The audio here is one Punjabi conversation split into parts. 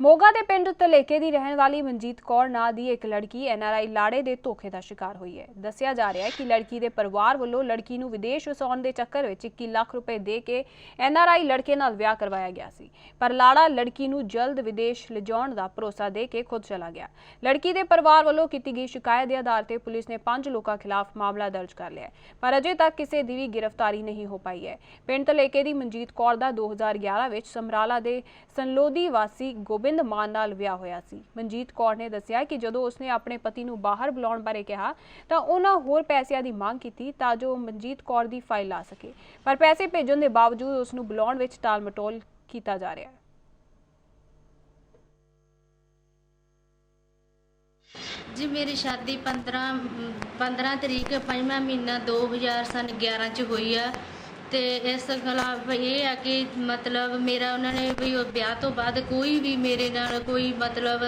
ਮੋਗਾ ਦੇ ਪਿੰਡ ਤਲੇਕੇ ਦੀ ਰਹਿਣ ਵਾਲੀ ਮਨਜੀਤ ਕੌਰ ਨਾਂ ਦੀ ਇੱਕ ਲੜਕੀ ਐਨਆਰਆਈ ਲਾੜੇ ਦੇ ਧੋਖੇ ਦਾ ਸ਼ਿਕਾਰ ਹੋਈ ਹੈ। ਦੱਸਿਆ ਜਾ ਰਿਹਾ ਹੈ ਕਿ ਲੜਕੀ ਦੇ ਪਰਿਵਾਰ ਵੱਲੋਂ ਲੜਕੀ ਨੂੰ ਵਿਦੇਸ਼ ਵਸਾਉਣ ਦੇ ਚੱਕਰ ਵਿੱਚ 21 ਲੱਖ ਰੁਪਏ ਦੇ ਕੇ ਐਨਆਰਆਈ ਲੜਕੇ ਨਾਲ ਵਿਆਹ ਕਰਵਾਇਆ ਗਿਆ ਸੀ। ਪਰ ਲਾੜਾ ਲੜਕੀ ਨੂੰ ਜਲਦ ਵਿਦੇਸ਼ ਲਿਜਾਉਣ ਦਾ ਭਰੋਸਾ ਦੇ ਕੇ ਖੁਦ ਚਲਾ ਗਿਆ। ਲੜਕੀ ਦੇ ਪਰਿਵਾਰ ਵੱਲੋਂ ਕੀਤੀ ਗਈ ਸ਼ਿਕਾਇਤ ਦੇ ਆਧਾਰ ਤੇ ਪੁਲਿਸ ਨੇ ਪੰਜ ਲੋਕਾਂ ਖਿਲਾਫ ਮਾਮਲਾ ਦਰਜ ਕਰ ਲਿਆ ਪਰ ਅਜੇ ਤੱਕ ਕਿਸੇ ਦੀ ਵੀ ਗ੍ਰਿਫਤਾਰੀ ਨਹੀਂ ਹੋ ਪਾਈ ਹੈ। ਪਿੰਡ ਤਲੇਕੇ ਦੀ ਮਨਜੀਤ ਕੌਰ ਦਾ 2011 ਵਿੱਚ ਸਮਰਾਲਾ ਦੇ ਸੰਲੋਦੀ ਵਾਸੀ ਗੋਬਿੰਦ ਮਾਨ ਨਾਲ ਵਿਆਹ ਹੋਇਆ ਸੀ। ਮਨਜੀਤ ਕੌਰ ਨੇ ਦੱਸਿਆ ਕਿ ਜਦੋਂ ਉਸਨੇ ਆਪਣੇ ਪਤੀ ਨੂੰ ਬਾਹਰ ਬੁਲਾਉਣ ਬਾਰੇ ਕਿਹਾ ਤਾਂ ਉਹਨਾਂ ਹੋਰ ਪੈਸਿਆਂ ਦੀ ਮੰਗ ਕੀਤੀ ਤਾਂ ਜੋ ਮਨਜੀਤ ਕੌਰ ਦੀ ਫਾਈਲ ਲਾ ਸਕੇ। ਪਰ ਪੈਸੇ ਭੇਜਣ ਦੇ ਬਾਵਜੂਦ ਉਸ ਨੂੰ ਬੁਲਾਉਣ ਵਿੱਚ ਟਾਲਮਟੋਲ ਕੀਤਾ ਜਾ ਰਿਹਾ ਹੈ। ਜੀ ਮੇਰੀ ਸ਼ਾਦੀ 15 ਅਮ, 15 ਤਰੀਕ ਪੰਜਵਾਂ ਮਹੀਨਾ 2000 ਸਨ 11 ਚ ਹੋਈ ਆ। ਤੇ ਇਸ ਖਿਲਾਫ ਇਹ ਆ ਕਿ ਮਤਲਬ ਮੇਰਾ ਉਹਨਾਂ ਨੇ ਵੀ ਵਿਆਹ ਤੋਂ ਬਾਅਦ ਕੋਈ ਵੀ ਮੇਰੇ ਨਾਲ ਕੋਈ ਮਤਲਬ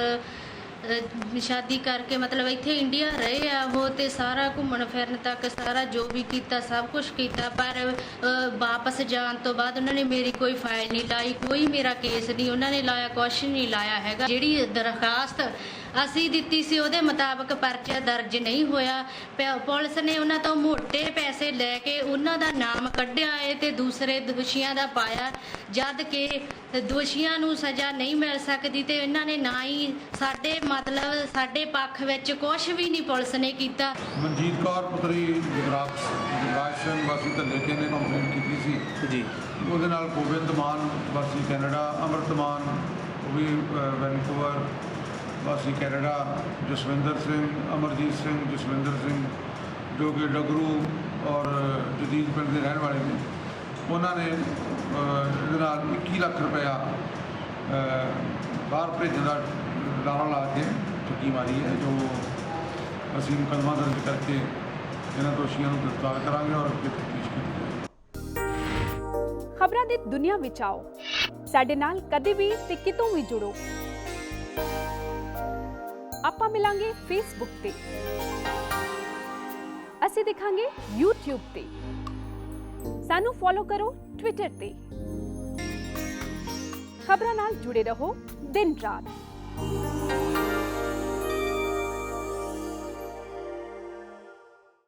ਸ਼ਾਦੀ ਕਰਕੇ ਮਤਲਬ ਇੱਥੇ ਇੰਡੀਆ ਰਹੇ ਆ ਉਹ ਤੇ ਸਾਰਾ ਘੁੰਮਣ ਫਿਰਨ ਤੱਕ ਸਾਰਾ ਜੋ ਵੀ ਕੀਤਾ ਸਭ ਕੁਝ ਕੀਤਾ ਪਰ ਅਹ, ਵਾਪਸ ਜਾਣ ਤੋਂ ਬਾਅਦ ਉਹਨਾਂ ਨੇ ਮੇਰੀ ਕੋਈ ਫਾਈਲ ਨਹੀਂ ਲਾਈ ਕੋਈ ਮੇਰਾ ਕੇਸ ਨਹੀਂ ਉਹਨਾਂ ਨੇ ਲਾਇਆ ਕੁਛ ਨਹੀਂ ਲਾਇਆ ਹੈਗਾ। ਜਿਹੜੀ ਦਰਖਾਸਤ ਅਸੀਂ ਦਿੱਤੀ ਸੀ ਉਹਦੇ ਮੁਤਾਬਕ ਪਰਚਾ ਦਰਜ ਨਹੀਂ ਹੋਇਆ। ਪ- ਪੁਲਿਸ ਨੇ ਉਹਨਾਂ ਤੋਂ ਮੋਟੇ ਪੈਸੇ ਲੈ ਕੇ ਉਹਨਾਂ ਦਾ ਨਾਮ ਕੱਢਿਆ ਏ ਤੇ ਦੂਸਰੇ ਦੋਸ਼ੀਆਂ ਦਾ ਪਾਇਆ ਜਦ ਕਿ ਦੋਸ਼ੀਆਂ ਨੂੰ ਸਜ਼ਾ ਨਹੀਂ ਮਿਲ ਸਕਦੀ ਤੇ ਇਹਨਾਂ ਨੇ ਨਾ ਹੀ ਸਾਡੇ ਮਤਲਬ ਸਾਡੇ ਪੱਖ ਵਿੱਚ ਕੁਝ ਵੀ ਨਹੀਂ ਪੁਲਿਸ ਨੇ ਕੀਤਾ। ਮਨਜੀਤ ਕੌਰ ਪੁੱਤਰੀ ਜਗਰਾਜ ਜਗਰਾਜ ਸਿੰਘ ਵਾਸੀ ਧੱਲੇਕੇ ਨੇ ਕੰਪਲੇਂਟ ਕੀਤੀ ਸੀ। ਜੀ। ਉਹਦੇ ਨਾਲ ਗੋਬਿੰਦ ਮਾਨ ਵਾਸੀ ਕੈਨੇਡਾ ਅਮਰਤ ਮਾਨ ਉਹ ਵੀ ਵੈਨਕੂਵਰ ਵਾਸੀ ਕੈਨੇਡਾ ਜਸਵਿੰਦਰ ਸਿੰਘ ਅਮਰਜੀਤ ਸਿੰਘ ਜਸਵਿੰਦਰ ਸਿੰਘ ਜੋ ਕਿ ਡਗਰੂ ਔਰ ਜਦੀਦ ਪਿੰਡ ਦੇ ਰਹਿਣ ਵਾਲੇ ਨੇ। ਉਹਨਾਂ ਨੇ ਇਹਦੇ ਨਾਲ 21 ਲੱਖ ਰੁਪਇਆ ਬਾਹਰ ਭੇਜਣ ਦਾ ਲਾਰਾ ਲਾ ਕੇ ਠੱਗੀ ਮਾਰੀ ਹੈ, ਜੋ ਅਸੀਂ ਮੁਕੱਦਮਾ ਦਰਜ ਕਰਕੇ ਇਹਨਾਂ ਦੋਸ਼ੀਆਂ ਨੂੰ ਗ੍ਰਿਫਤਾਰ ਕਰਾਂਗੇ ਔਰ ਅੱਗੇ ਤਫਤੀਸ਼ ਕੀਤੀ ਖਬਰਾਂ ਦੀ ਦੁਨੀਆ ਵਿੱਚ ਆਓ। ਸਾਡੇ ਨਾਲ ਕਦੇ ਵੀ ਤੇ ਕਿਤੋਂ ਵੀ ਜੁੜੋ। ਆਪਾਂ ਮਿਲਾਂਗੇ ਫੇਸਬੁੱਕ ਤੇ। ਅਸੀਂ ਦਿਖਾਂਗੇ YouTube ਤੇ। ਸਾਨੂੰ ਫੋਲੋ ਕਰੋ Twitter ਤੇ। ਖਬਰਾਂ ਨਾਲ ਜੁੜੇ ਰਹੋ ਦਿਨ ਰਾਤ।